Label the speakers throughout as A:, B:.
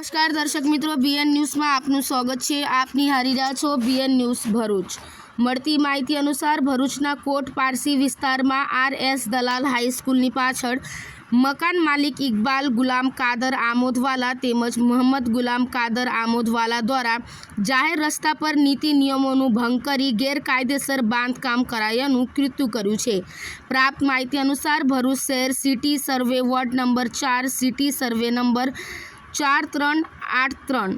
A: નમસ્કાર દર્શક મિત્રો બીએન ન્યૂઝમાં આપનું સ્વાગત છે. આપ નિહાળી રહ્યા છો બીએન ન્યૂઝ ભરૂચ. મળતી માહિતી અનુસાર ભરૂચના કોટ પારસી વિસ્તારમાં આર એસ દલાલ હાઈસ્કૂલની પાછળ મકાન માલિક ઇકબાલ ગુલામ કાદર આમોદવાલા તેમજ મોહમ્મદ ગુલામ કાદર આમોદવાલા દ્વારા જાહેર રસ્તા પર નીતિ નિયમોનું ભંગ કરી ગેરકાયદેસર બાંધકામ કરાયાનું કૃત્યુ કર્યું છે. પ્રાપ્ત માહિતી અનુસાર ભરૂચ શહેર સિટી સર્વે વોર્ડ નંબર ચાર, સિટી સર્વે નંબર ચાર ત્રણ આઠ ત્રણ.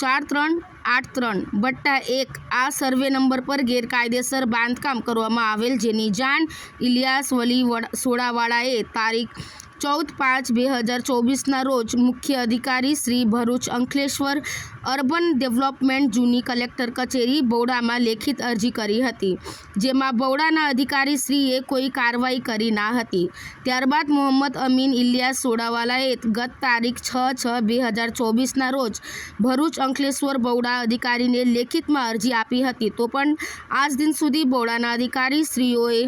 A: ચાર ત્રણ આઠ ત્રણ બટ્ટા એક. આ સર્વે નંબર પર ગેરકાયદેસર બાંધકામ કરવામાં આવેલ જેની જાણ ઇલિયાસ વલી સોડાવાળાએ તારીખ ચૌદ પાંચ બે હજાર ચોવીસના રોજ મુખ્ય અધિકારી શ્રી ભરૂચ અંકલેશ્વર અર્બન ડેવલપમેન્ટ જૂની કલેક્ટર કચેરી બૌડામાં લેખિત અરજી કરી હતી, જેમાં બૌડાના અધિકારી શ્રીએ કોઈ કાર્યવાહી કરી ના હતી. ત્યારબાદ મોહમ્મદ અમીન ઇલિયાસ સોડાવાલાએ ગત તારીખ છ છ બે હજાર ચોવીસના રોજ ભરૂચ અંકલેશ્વર બૌડા અધિકારીને લેખિતમાં અરજી આપી હતી. તો પણ આજ દિન સુધી બૌડાના અધિકારી શ્રીઓએ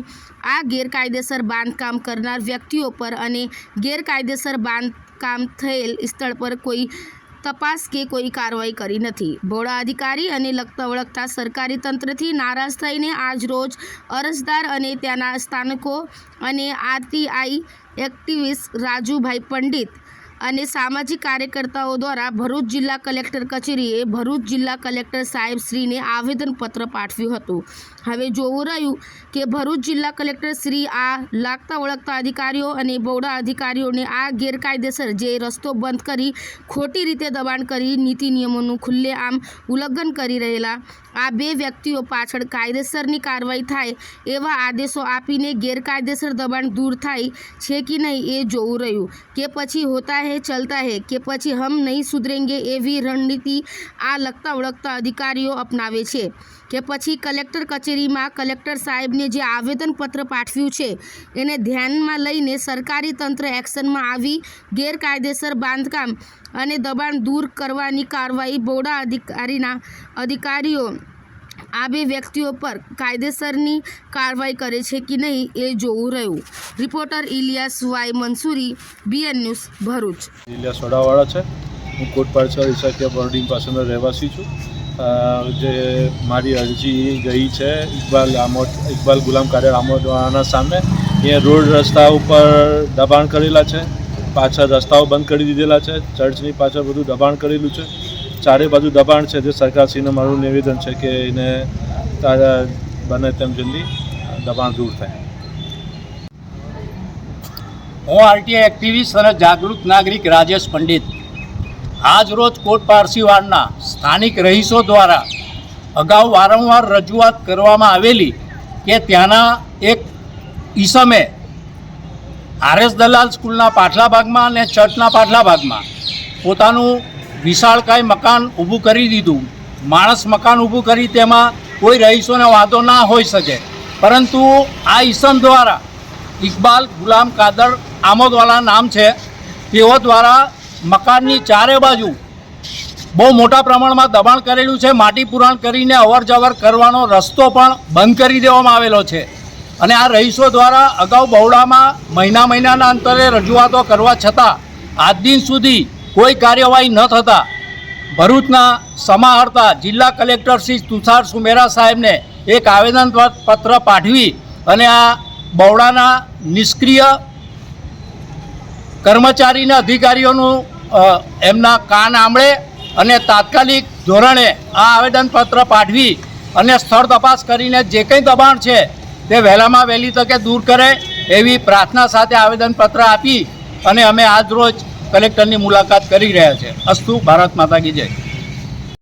A: આ ગેરકાયદેસર બાંધકામ કરનાર વ્યક્તિઓ પર અને ગેરકાયદેસર બાંધકામ થયેલ સ્થળ પર કોઈ તપાસ કે કોઈ કાર્યવાહી કરી નથી. બહોળા અધિકારી અને લગતા વળગતા સરકારી તંત્રથી નારાજ થઈને આજ રોજ અરજદાર અને ત્યાંના સ્થાનકો અને આરટીઆઈ એક્ટિવિસ્ટ રાજુભાઈ પંડિત અને સામાજિક કાર્યકર્તાઓ દ્વારા ભરૂચ જિલ્લા કલેક્ટર કચેરીએ ભરૂચ જિલ્લા કલેક્ટર સાહેબ શ્રીને આવેદનપત્ર પાઠવ્યું હતું. હવે જોવું રહ્યું કે ભરૂચ જિલ્લા કલેક્ટર શ્રી આ લાગતા વળગતા અધિકારીઓ અને બહોળા અધિકારીઓને આ ગેરકાયદેસર જે રસ્તો બંધ કરી, ખોટી રીતે દબાણ કરી નીતિ નિયમોનું ખુલ્લેઆમ ઉલ્લંઘન કરી રહેલા આ બે વ્યક્તિઓ પાછળ કાયદેસરની કાર્યવાહી થાય એવા આદેશો આપીને ગેરકાયદેસર દબાણ દૂર થાય છે કે નહીં એ જોવું રહ્યું કે પછી હોતા હે ચલતા હે કે પછી હમ નહીં સુધરેંગે એવી રણનીતિ આ લગતા ઓળખતા અધિકારીઓ અપનાવે છે કે પછી કલેક્ટર કચેરીમાં કલેક્ટર સાહેબને જે આવેદનપત્ર પાઠવ્યું છે, એને ધ્યાનમાં લઈને સરકારી તંત્ર એક્શનમાં આવી ગેરકાયદેસર બાંધકામ અને દબાણ દૂર કરવાની કાર્યવાહી બોડા અધિકારીના અધિકારીઓ આ બે વ્યક્તિઓ પર કાયદેસરની કાર્યવાહી કરે છે કે નહીં એ જોવું રહ્યું. Reporter Ilyas Y Mansuri, BN news Bharuch.
B: Ilyas વડાવાળા છે. હું કોટપાડ છે ઈસાકિયા બોર્ડિંગ પાસેનો રહેવાસી છું. જે મારી અરજી ગઈ છે ઇકબાલ આમોદ, ઇકબાલ ગુલામ કાદર આમોદવાના સામે. એ રોડ રસ્તા ઉપર દબાણ કરેલા છે. પાછળ રસ્તાઓ બંધ કરી દીધેલા છે. ચર્ચની પાછળ બધું દબાણ કરેલું છે. ચારે બાજુ દબાણ છે જે સરકારશ્રીને મારું નિવેદન છે કે એને બને તેમ જલ્દી દબાણ દૂર થાય.
C: હું આરટીઆઈ એક્ટિવિસ્ટ અને જાગૃત નાગરિક રાજેશ પંડિત. આજ રોજ કોટ પારસીવાડના સ્થાનિક રહીશો દ્વારા અગાઉ વારંવાર રજૂઆત કરવામાં આવેલી કે ત્યાંના એક ઈસમે આરએસ દલાલ સ્કૂલના પાછલા ભાગમાં અને ચર્ચના પાછલા ભાગમાં પોતાનું વિશાળકાય મકાન ઊભું કરી દીધું. માણસ મકાન ઊભું કરી તેમાં કોઈ રહીશોને વાંધો ના હોઈ શકે. પરંતુ આ ઈસમ દ્વારા ઇકબાલ ગુલામ કાદર આમોદવાલા નામ છે, તેઓ દ્વારા મકાનની ચારે બાજુ બહુ મોટા પ્રમાણમાં દબાણ કરેલું છે. માટી પુરાણ કરીને અવર જવર કરવાનો રસ્તો પણ બંધ કરી દેવામાં આવેલો છે. અને આ રહીશો દ્વારા અગાઉ બહોળામાં મહિના મહિનાના અંતરે રજૂઆતો કરવા છતાં આજ દિન સુધી કોઈ કાર્યવાહી ન થતાં ભરૂચના સમાહર્તા જિલ્લા કલેક્ટર શ્રી તુષાર સુમેરા સાહેબને એક આવેદન પત્ર પાઠવી અને આ બવડાના નિષ્ક્રિય કર્મચારીના અધિકારીઓનું એમના કાન આંબળે અને તાત્કાલિક ધોરણે આ આવેદનપત્ર પાઠવી અને સ્થળ તપાસ કરીને જે કંઈ દબાણ છે તે વહેલામાં વહેલી તકે દૂર કરે એવી પ્રાર્થના સાથે આવેદનપત્ર આપી અને અમે આજ રોજ કલેક્ટરની મુલાકાત કરી રહ્યા છે. અસ્તુ ભારત માતા કી જય.